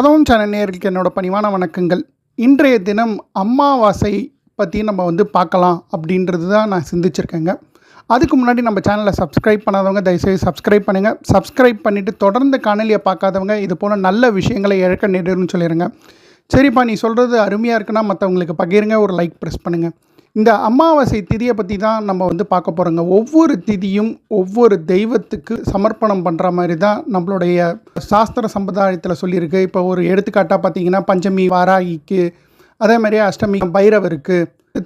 கதவும் சேனல் நேர்களுக்கு என்னோட பணிவான வணக்கங்கள். இன்றைய தினம் அமாவாசை பற்றி நம்ம வந்து பார்க்கலாம் அப்படின்றது தான் நான் சிந்திச்சிருக்கேங்க. அதுக்கு முன்னாடி நம்ம சேனலை சப்ஸ்கிரைப் பண்ணாதவங்க தயவுசெய்து சப்ஸ்கிரைப் பண்ணுங்கள் சப்ஸ்கிரைப் பண்ணிவிட்டு தொடர்ந்து காணொலியை பார்க்காதவங்க இது போல் நல்ல விஷயங்களை இழக்க நேரிடும்னு சொல்லிடுங்க சரிப்பா நீ சொல்கிறது அருமையாக இருக்குன்னா மற்றவங்களுக்கு பகிருங்க ஒரு லைக் ப்ரெஸ் பண்ணுங்கள் இந்த அமாவாசை திதியை பற்றி தான் நம்ம வந்து பார்க்க போகிறோங்க ஒவ்வொரு திதியும் ஒவ்வொரு தெய்வத்துக்கு சமர்ப்பணம் பண்ணுற மாதிரி தான் நம்மளுடைய சாஸ்திர சம்பிரதாயத்தில் சொல்லியிருக்கு. இப்போ ஒரு எடுத்துக்காட்டாக பார்த்தீங்கன்னா பஞ்சமி வாராகிக்கு அதே மாதிரி அஷ்டமி பைரவருக்கு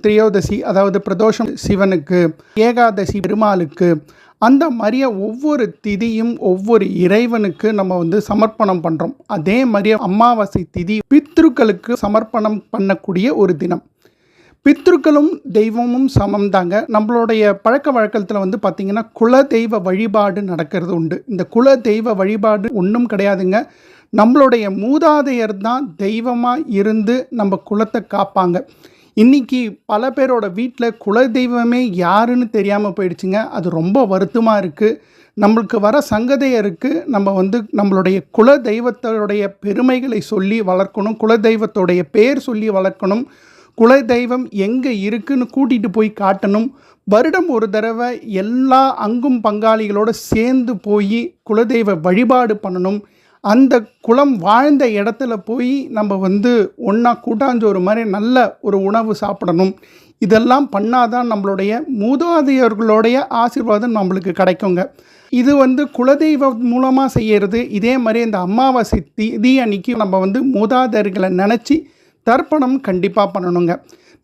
திரியோதசி அதாவது பிரதோஷம் சிவனுக்கு ஏகாதசி பெருமாளுக்கு அந்த மாதிரியே ஒவ்வொரு திதியும் ஒவ்வொரு இறைவனுக்கு நம்ம வந்து சமர்ப்பணம் பண்ணுறோம் அதே மாதிரியே அமாவாசை திதி பித்ருக்களுக்கு சமர்ப்பணம் பண்ணக்கூடிய ஒரு தினம். பித்ருக்களும் தெய்வமும் சமம் தாங்க நம்மளுடைய பழக்க வழக்கத்தில் வந்து பார்த்திங்கன்னா குல தெய்வ வழிபாடு நடக்கிறது உண்டு. இந்த குல தெய்வ வழிபாடு ஒன்றும் கிடையாதுங்க. நம்மளுடைய மூதாதையர் தான் தெய்வமாக இருந்து நம்ம குலத்தை காப்பாங்க. இன்றைக்கி பல பேரோட வீட்டில் குல தெய்வமே யாருன்னு தெரியாமல் போயிடுச்சுங்க. அது ரொம்ப வருத்தமாக இருக்குது நம்மளுக்கு வர சங்கதையருக்கு நம்ம வந்து நம்மளுடைய குல தெய்வத்தோடைய பெருமைகளை சொல்லி வளர்க்கணும் குல தெய்வத்தோடைய பேர் சொல்லி வளர்க்கணும். குல தெய்வம் எங்கே இருக்குன்னு கூட்டிகிட்டு போய் காட்டணும். வருடம் ஒரு தடவை எல்லா அங்கும் பங்காளிகளோடு சேர்ந்து போய் குலதெய்வ வழிபாடு பண்ணணும். அந்த குலம் வாழ்ந்த இடத்துல போய் நம்ம வந்து ஒன்றா கூட்டாஞ்சோறு மாதிரி நல்ல ஒரு உணவு சாப்பிடணும். இதெல்லாம் பண்ணாதான் நம்மளுடைய மூதாதையர்களுடைய ஆசீர்வாதம் நம்மளுக்கு கிடைக்குங்க. இது வந்து குலதெய்வம் மூலமாக செய்கிறது இதே மாதிரி இந்த அமாவாசை திதி அன்னைக்கு நம்ம வந்து மூதாதையர்களை நினச்சி தர்ப்பணம் கண்டிப்பாக பண்ணணுங்க.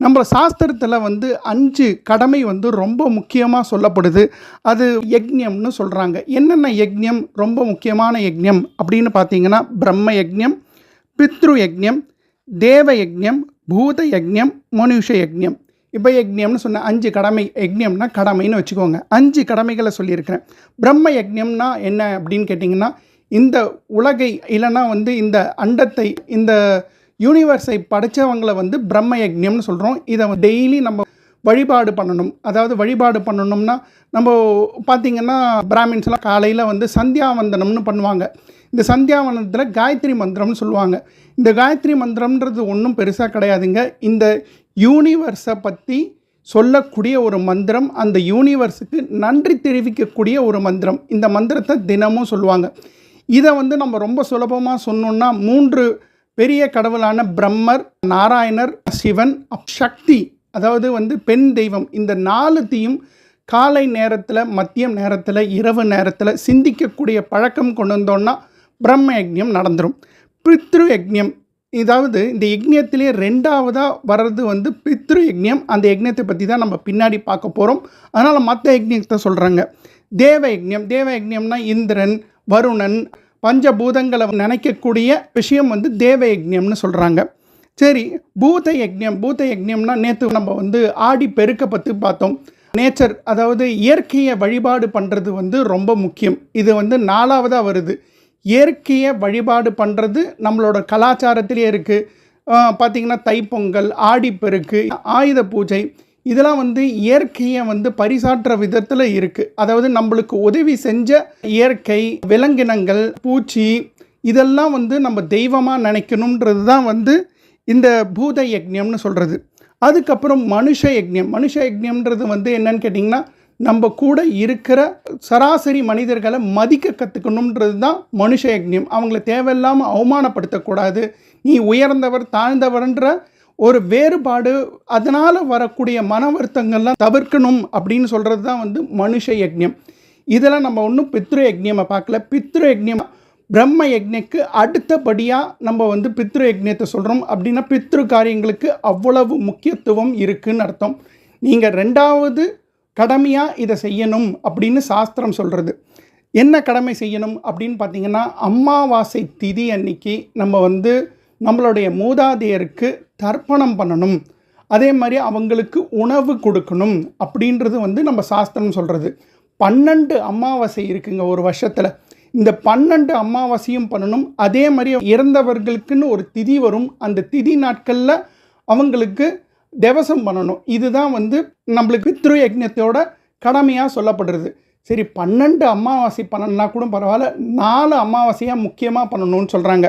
நம்ம சாஸ்திரத்தில் வந்து அஞ்சு கடமை வந்து ரொம்ப முக்கியமாக சொல்லப்படுது. அது யக்ஞம்னு சொல்கிறாங்க என்னென்ன யக்ஞம்? ரொம்ப முக்கியமான யக்ஞம் அப்படின்னு பார்த்தீங்கன்னா பிரம்ம யக்ஞம் பித்ரு யக்ஞம் தேவ யக்ஞம் பூத யக்ஞம் மனுஷ யக்ஞம். இப்போ யக்ஞம்னு சொன்ன அஞ்சு கடமை யக்ஞம்னா கடமைன்னு வச்சுக்கோங்க. அஞ்சு கடமைகளை சொல்லியிருக்கிறேன். பிரம்ம யக்ஞம்னா என்ன அப்படின்னு கேட்டிங்கன்னா இந்த உலகை இல்லைன்னா வந்து இந்த அண்டத்தை இந்த யூனிவர்ஸை படைத்தவங்களை வந்து பிரம்ம யக்ஞம்னு சொல்கிறோம் இதை டெய்லி நம்ம வழிபாடு பண்ணணும். அதாவது வழிபாடு பண்ணணும்னா நம்ம பார்த்திங்கன்னா பிராமின்ஸ்லாம் காலையில் வந்து சந்தியாவந்தனம்னு பண்ணுவாங்க. இந்த சந்தியாவந்தனத்தில் காயத்ரி மந்திரம்னு சொல்லுவாங்க. இந்த காயத்ரி மந்திரம்ன்றது ஒன்றும் பெருசாக கிடையாதுங்க. இந்த யூனிவர்ஸை பற்றி சொல்லக்கூடிய ஒரு மந்திரம் அந்த யூனிவர்ஸுக்கு நன்றி தெரிவிக்கக்கூடிய ஒரு மந்திரம். இந்த மந்திரத்தை தினமும் சொல்லுவாங்க. இதை வந்து நம்ம ரொம்ப சுலபமாக சொன்னோன்னா மூன்று பெரிய கடவுளான பிரம்மர் நாராயணர் சிவன் சக்தி அதாவது வந்து பெண் தெய்வம். இந்த நாலுத்தையும் காலை நேரத்தில் மதியம் நேரத்தில் இரவு நேரத்தில் சிந்திக்கக்கூடிய பழக்கம் கொண்டு வந்தோன்னா பிரம்ம யக்ஞம் நடந்துடும் பித்ரு யக்ஞம். இதாவது இந்த யஜ்ஞத்திலே ரெண்டாவதாக வர்றது வந்து பித்ரு யக்ஞம். அந்த யக்ஞத்தை பற்றி தான் நம்ம பின்னாடி பார்க்க போகிறோம் அதனால் மற்ற யக்ஞத்தை சொல்கிறாங்க தேவ யக்ஞம். தேவ யஜ்ஞம்னா இந்திரன் வருணன் பஞ்சபூதங்களை நினைக்கக்கூடிய விஷயம் வந்து தேவ யஜ்ஞம்னு சொல்கிறாங்க சரி பூத யக்ஞம் பூத யக்ஞம்னா நேற்று நம்ம வந்து ஆடி பெருக்க பற்றி பார்த்தோம். நேச்சர் அதாவது இயற்கையை வழிபாடு பண்ணுறது வந்து ரொம்ப முக்கியம். இது வந்து நாலாவதாக வருது. இயற்கையை வழிபாடு பண்ணுறது நம்மளோட கலாச்சாரத்திலே இருக்குது பார்த்திங்கன்னா தைப்பொங்கல் ஆடிப்பெருக்கு ஆயுத பூஜை இதெல்லாம் வந்து இயற்கையை வந்து பரிசாற்ற விதத்தில் இருக்குது அதாவது நம்மளுக்கு உதவி செஞ்ச இயற்கை விலங்கினங்கள் பூச்சி இதெல்லாம் வந்து நம்ம தெய்வமாக நினைக்கணுன்றது தான் வந்து இந்த பூத யக்ஞம்னு சொல்கிறது அதுக்கப்புறம் மனுஷ யக்ஞம். மனுஷ யக்ஞம்ன்றது வந்து என்னன்னு கேட்டிங்கன்னா நம்ம கூட இருக்கிற சராசரி மனிதர்களை மதிக்க கற்றுக்கணுன்றது தான் மனுஷ யக்ஞம். அவங்கள தேவையில்லாமல் அவமானப்படுத்தக்கூடாது. நீ உயர்ந்தவர் தாழ்ந்தவர்ன்ற ஒரு வேறுபாடு அதனால் வரக்கூடிய மன வருத்தங்கள்லாம் தவிர்க்கணும் அப்படின்னு சொல்கிறது தான் வந்து மனுஷ யஜ்யம் இதெல்லாம் நம்ம ஒன்றும் பித்ரு யஜ்ஞமை பார்க்கல. பித்ரு யக்ஞம் பிரம்ம யக்ஞக்கு அடுத்தபடியாக நம்ம வந்து பித்ரு யக்ஞத்தை சொல்கிறோம் அப்படின்னா பித்ரு காரியங்களுக்கு அவ்வளவு முக்கியத்துவம் இருக்குன்னு அர்த்தம். நீங்கள் ரெண்டாவது கடமையாக இதை செய்யணும் அப்படின்னு சாஸ்திரம் சொல்கிறது என்ன கடமை செய்யணும் அப்படின்னு பார்த்தீங்கன்னா அமாவாசை திதி அன்னைக்கு நம்ம வந்து நம்மளுடைய மூதாதையருக்கு தர்ப்பணம் பண்ணணும். அதே மாதிரி அவங்களுக்கு உணவு கொடுக்கணும் அப்படின்றது வந்து நம்ம சாஸ்திரம் சொல்கிறது பன்னெண்டு அமாவாசை இருக்குங்க ஒரு வருஷத்தில். இந்த பன்னெண்டு அமாவாசையும் பண்ணணும். அதே மாதிரி இறந்தவர்களுக்குன்னு ஒரு திதி வரும். அந்த திதி நாட்களில் அவங்களுக்கு தேவசம் பண்ணணும். இதுதான் வந்து நம்மளுக்கு பித்ரு யஜ்ஞத்தோட கடமையாக சொல்லப்படுறது. சரி பன்னெண்டு அமாவாசை பண்ணணும்னா கூட பரவாயில்ல. நாலு அமாவாசையாக முக்கியமாக பண்ணணும்னு சொல்கிறாங்க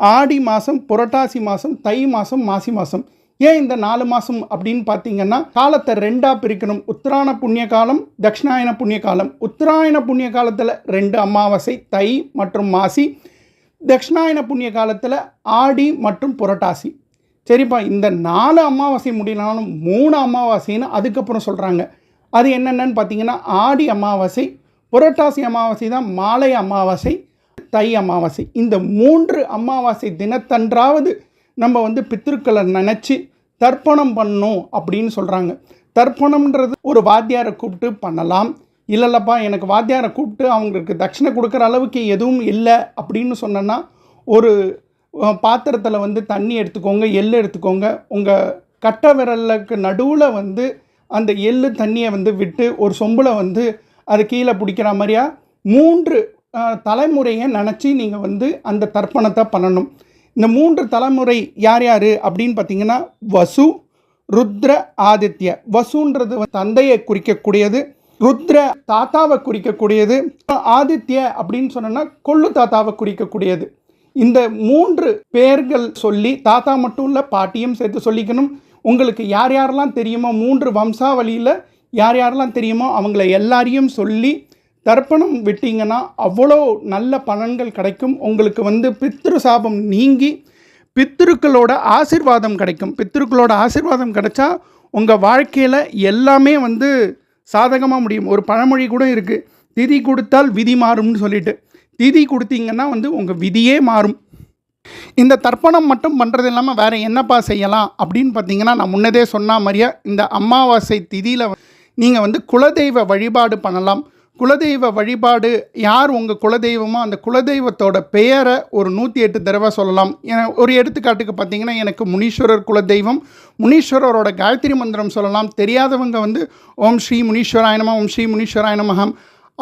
ஆடி மாதம் புரட்டாசி மாதம் தை மாதம் மாசி மாதம் ஏன் இந்த நாலு மாதம் அப்படின்னு பார்த்தீங்கன்னா காலத்தை ரெண்டாக பிரிக்கணும். உத்தராயண புண்ணிய காலம் தட்சிணாயன புண்ணிய காலம். உத்தராயண புண்ணிய காலத்தில் ரெண்டு அமாவாசை தை மற்றும் மாசி. தட்சிணாயன புண்ணிய காலத்தில் ஆடி மற்றும் புரட்டாசி. சரிப்பா இந்த நாலு அமாவாசை முடியலனாலும் மூணு அமாவாசைன்னு அதுக்கப்புறம் சொல்கிறாங்க அது என்னென்னு பார்த்தீங்கன்னா ஆடி அமாவாசை புரட்டாசி அமாவாசை தான் மாலை அமாவாசை தை அமாவாசை. இந்த மூன்று அமாவாசை தினத்தன்றாவது நம்ம வந்து பித்திருக்களை நினச்சி தர்ப்பணம் பண்ணும் அப்படின்னு சொல்கிறாங்க தர்ப்பணம்ன்றது ஒரு வாத்தியாரை கூப்பிட்டு பண்ணலாம். இல்லைல்லப்பா எனக்கு வாத்தியாரை கூப்பிட்டு அவங்களுக்கு தட்சிணை கொடுக்குற அளவுக்கு எதுவும் இல்லை அப்படின்னு சொன்னேன்னா ஒரு பாத்திரத்தில் வந்து தண்ணி எடுத்துக்கோங்க எள் எடுத்துக்கோங்க. உங்கள் கட்டை விரலுக்கு நடுவில் வந்து அந்த எள்ளு தண்ணியை வந்து விட்டு ஒரு சொம்பில் வந்து அது கீழே பிடிக்கிற மாதிரியா மூன்று தலைமுறையை நினச்சி நீங்கள் வந்து அந்த தர்ப்பணத்தை பண்ணணும். இந்த மூன்று தலைமுறை யார் யார் அப்படின்னு பார்த்தீங்கன்னா வசு ருத்ர ஆதித்ய. வசுன்றது தந்தையை குறிக்கக்கூடியது ருத்ர தாத்தாவை குறிக்கக்கூடியது ஆதித்ய அப்படின்னு சொன்னோன்னா கொள்ளு தாத்தாவை குறிக்கக்கூடியது. இந்த மூன்று பேர்கள் சொல்லி தாத்தா மட்டும் இல்லை பாட்டியும் சேர்த்து சொல்லிக்கணும். உங்களுக்கு யார் யாரெல்லாம் தெரியுமோ மூன்று வம்சாவளியில் யார் யாரெல்லாம் தெரியுமோ அவங்கள எல்லாரையும் சொல்லி தர்ப்பணம் விட்டீங்கன்னா அவ்வளோ நல்ல பலன்கள் கிடைக்கும். உங்களுக்கு வந்து பித்ரு சாபம் நீங்கி பித்திருக்களோட ஆசிர்வாதம் கிடைக்கும். பித்திருக்களோட ஆசிர்வாதம் கிடைச்சா உங்கள் வாழ்க்கையில் எல்லாமே வந்து சாதகமாக முடியும். ஒரு பழமொழி கூட இருக்குது திதி கொடுத்தால் விதி மாறும்னு சொல்லிட்டு. திதி கொடுத்தீங்கன்னா வந்து உங்கள் விதியே மாறும். இந்த தர்ப்பணம் மட்டும் பண்ணுறது இல்லாமல் வேறு என்னப்பா செய்யலாம் அப்படின்னு பார்த்தீங்கன்னா நான் முன்னதே சொன்ன மாதிரியே இந்த அமாவாசை திதியில் நீங்கள் வந்து குலதெய்வ வழிபாடு பண்ணலாம். குலதெய்வ வழிபாடு யார் உங்கள் குலதெய்வமோ அந்த குலதெய்வத்தோட பெயரை ஒரு நூற்றி எட்டு தடவை சொல்லலாம். என- ஒரு எடுத்துக்காட்டுக்கு பார்த்தீங்கன்னா எனக்கு முனீஸ்வரர் குலதெய்வம் முனீஸ்வரரோட காயத்ரி மந்திரம் சொல்லலாம். தெரியாதவங்க வந்து ஓம் ஸ்ரீ முனீஸ்வராயணமா ஓம் ஸ்ரீ முனீஸ்வராயணமகம்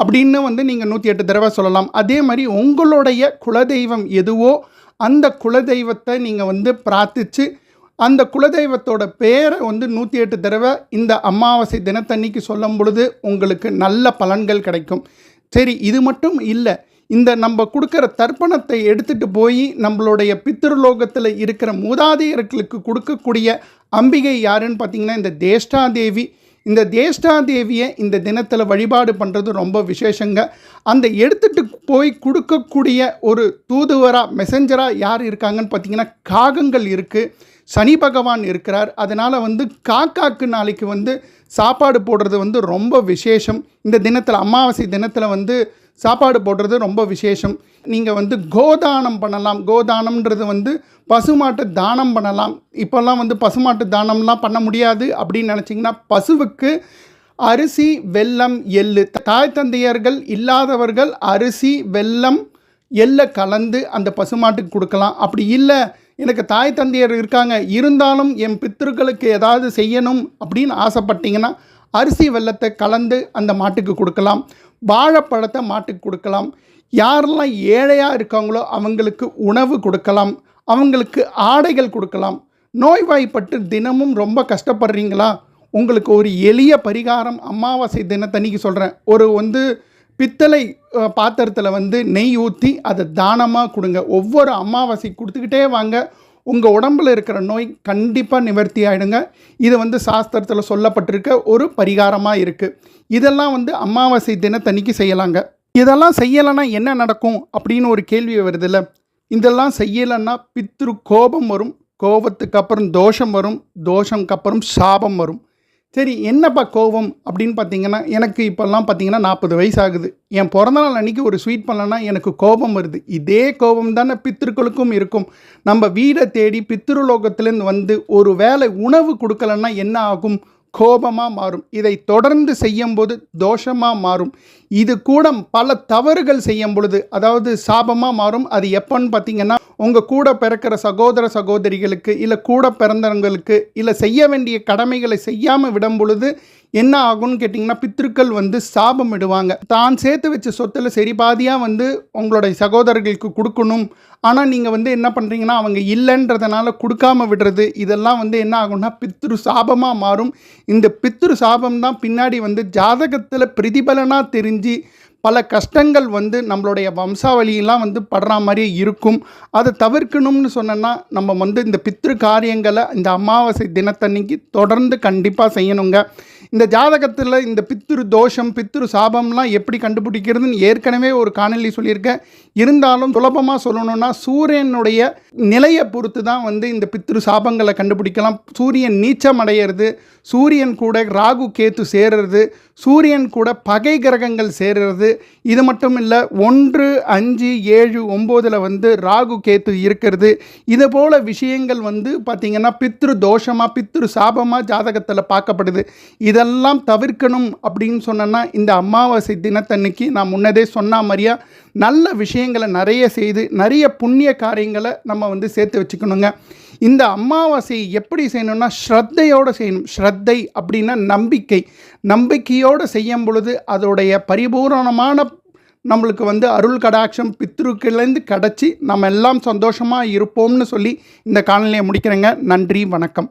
அப்படின்னு வந்து நீங்கள் நூற்றி எட்டு தடவை சொல்லலாம். அதே மாதிரி உங்களுடைய குலதெய்வம் எதுவோ அந்த குலதெய்வத்தை நீங்கள் வந்து பிரார்த்திச்சு அந்த குலதெய்வத்தோட பேரை வந்து நூற்றி எட்டு தடவை இந்த அமாவாசை தினத்தன்னைக்கு சொல்லும் பொழுது உங்களுக்கு நல்ல பலன்கள் கிடைக்கும். சரி இது மட்டும் இல்லை இந்த நம்ம கொடுக்குற தர்ப்பணத்தை எடுத்துகிட்டு போய் நம்மளுடைய பித்திருலோகத்தில் இருக்கிற மூதாதையர்களுக்கு கொடுக்கக்கூடிய அம்பிகை யாருன்னு பார்த்தீங்கன்னா இந்த தேஷ்டாதேவி. இந்த தேஷ்டாதேவியை இந்த தினத்தில் வழிபாடு பண்ணுறது ரொம்ப விசேஷங்க. அந்த எடுத்துட்டு போய் கொடுக்கக்கூடிய ஒரு தூதுவராக மெசஞ்சராக யார் இருக்காங்கன்னு பார்த்தீங்கன்னா காகங்கள் இருக்குது சனி பகவான் இருக்கிறார். அதனால் வந்து காக்காக்கு நாளைக்கு வந்து சாப்பாடு போடுறது வந்து ரொம்ப விசேஷம். இந்த தினத்தில் அமாவாசை தினத்தில் வந்து சாப்பாடு போடுறது ரொம்ப விசேஷம். நீங்கள் வந்து கோதானம் பண்ணலாம். கோதானம்ன்றது வந்து பசுமாட்டு தானம் பண்ணலாம். இப்போல்லாம் வந்து பசுமாட்டு தானம்லாம் பண்ண முடியாது அப்படின்னு நினச்சிங்கன்னா பசுவுக்கு அரிசி வெல்லம் எள்ளு. தாய் தந்தையர்கள் இல்லாதவர்கள் அரிசி வெல்லம் எல்லை கலந்து அந்த பசுமாட்டுக்கு கொடுக்கலாம். அப்படி இல்லை எனக்கு தாய் தந்தையர் இருக்காங்க இருந்தாலும் என் பித்திருக்களுக்கு ஏதாவது செய்யணும் அப்படின்னு ஆசைப்பட்டீங்கன்னா அரிசி வெல்லத்தை கலந்து அந்த மாட்டுக்கு கொடுக்கலாம் வாழைப்பழத்தை மாட்டுக்கு கொடுக்கலாம். யாரெல்லாம் ஏழையாக இருக்காங்களோ அவங்களுக்கு உணவு கொடுக்கலாம் அவங்களுக்கு ஆடைகள் கொடுக்கலாம். நோய்வாய்ப்பட்டு தினமும் ரொம்ப கஷ்டப்படுறீங்களா? உங்களுக்கு ஒரு எளிய பரிகாரம் அமாவாசை தினத்தன்னைக்கு சொல்கிறேன் ஒரு வந்து பித்தளை பாத்திரத்தில் வந்து நெய் ஊற்றி அதை தானமாக கொடுங்க. ஒவ்வொரு அமாவாசை கொடுத்துக்கிட்டே வாங்க. உங்கள் உடம்புல இருக்கிற நோய் கண்டிப்பாக நிவர்த்தி ஆகிடுங்க இது வந்து சாஸ்திரத்தில் சொல்லப்பட்டிருக்க ஒரு பரிகாரமாக இருக்குது இதெல்லாம் வந்து அமாவாசை தினத்தன்னைக்கு செய்யலாங்க. இதெல்லாம் செய்யலைன்னா என்ன நடக்கும் அப்படின்னு ஒரு கேள்வி வருதுல்ல. இதெல்லாம் செய்யலைன்னா பித்ரு கோபம் வரும். கோபத்துக்கு அப்புறம் தோஷம் வரும். தோஷம்க்கு அப்புறம் சாபம் வரும். சரி என்னப்பா கோபம் அப்படின்னு பார்த்தீங்கன்னா எனக்கு இப்போல்லாம் பார்த்தீங்கன்னா நாற்பது வயசு ஆகுது என் பிறந்தநாள் அன்னைக்கு ஒரு ஸ்வீட் பண்ணலன்னா எனக்கு கோபம் வருது. இதே கோபம் தானே பித்திருக்களுக்கும் இருக்கும். நம்ம வீடை தேடி பித்திருலோகத்துலேருந்து வந்து ஒரு வேலை உணவு கொடுக்கலன்னா என்ன ஆகும்? கோபமாக மாறும். இதை தொடர்ந்து செய்யும்போது தோஷமாக மாறும். இது கூட பல தவறுகள் செய்யும் பொழுது அதாவது சாபமாக மாறும். அது எப்போன்னு பார்த்தீங்கன்னா உங்கள் கூட பிறக்கிற சகோதர சகோதரிகளுக்கு இல்லை கூட பிறந்தவங்களுக்கு இல்லை செய்ய வேண்டிய கடமைகளை செய்யாமல் விடும் பொழுது என்ன ஆகும்னு கேட்டிங்கன்னா பித்திருக்கள் வந்து சாபம் இடுவாங்க தான் சேர்த்து வச்ச சொத்தில் சரி பாதியாக வந்து உங்களுடைய சகோதரர்களுக்கு கொடுக்கணும். ஆனால் நீங்கள் வந்து என்ன பண்ணுறீங்கன்னா அவங்க இல்லைன்றதுனால கொடுக்காம விடுறது. இதெல்லாம் வந்து என்ன ஆகும்னா பித்ரு சாபமாக மாறும். இந்த பித்ரு சாபம் தான் பின்னாடி வந்து ஜாதகத்தில் பிரதிபலனாக தெரிஞ்சு பல கஷ்டங்கள் வந்து நம்மளுடைய வம்சாவளியெல்லாம் வந்து படுற மாதிரி இருக்கும். அதை தவிர்க்கணும்னு சொன்னோன்னா நம்ம வந்து இந்த பித்ரு காரியங்களை இந்த அமாவாசை தினத்தன்னைக்கு தொடர்ந்து கண்டிப்பாக செய்யணுங்க. இந்த ஜாதகத்தில் இந்த பித்திரு தோஷம் பித்ரு சாபம்லாம் எப்படி கண்டுபிடிக்கிறதுன்னு ஏற்கனவே ஒரு காணொலி சொல்லியிருக்கேன். இருந்தாலும் சுலபமாக சொல்லணும்னா சூரியனுடைய நிலையை பொறுத்து தான் வந்து இந்த பித்ரு சாபங்களை கண்டுபிடிக்கலாம். சூரியன் நீச்சம் அடையிறது சூரியன் கூட ராகு கேத்து சேர்றது சூரியன் கூட பகை கிரகங்கள் சேர்றது. இது மட்டும் இல்லை ஒன்று அஞ்சு ஏழு ஒம்போதில் வந்து ராகு கேத்து இருக்கிறது. இது போல் விஷயங்கள் வந்து பார்த்திங்கன்னா பித்ரு தோஷமாக பித்ரு சாபமாக ஜாதகத்தில் பார்க்கப்படுது. இதை இதெல்லாம் தவிர்க்கணும் அப்படின்னு சொன்னேன்னா இந்த அமாவாசை தினத்தன்னைக்கு நான் முன்னதே சொன்ன மாதிரியா நல்ல விஷயங்களை நிறைய செய்து நிறைய புண்ணிய காரியங்களை நம்ம வந்து சேர்த்து வச்சுக்கணுங்க. இந்த அமாவாசையை எப்படி செய்யணும்னா ஸ்ரத்தையோடு செய்யணும். ஸ்ரத்தை அப்படின்னா நம்பிக்கை. நம்பிக்கையோடு செய்யும் பொழுது அதோடைய பரிபூரணமான நம்மளுக்கு வந்து அருள் கடாட்சம் பித்ருக்கிலேருந்து கிடச்சி நம்ம எல்லாம் சந்தோஷமாக இருப்போம்னு சொல்லி இந்த காணொலியை முடிக்கிறேங்க. நன்றி வணக்கம்.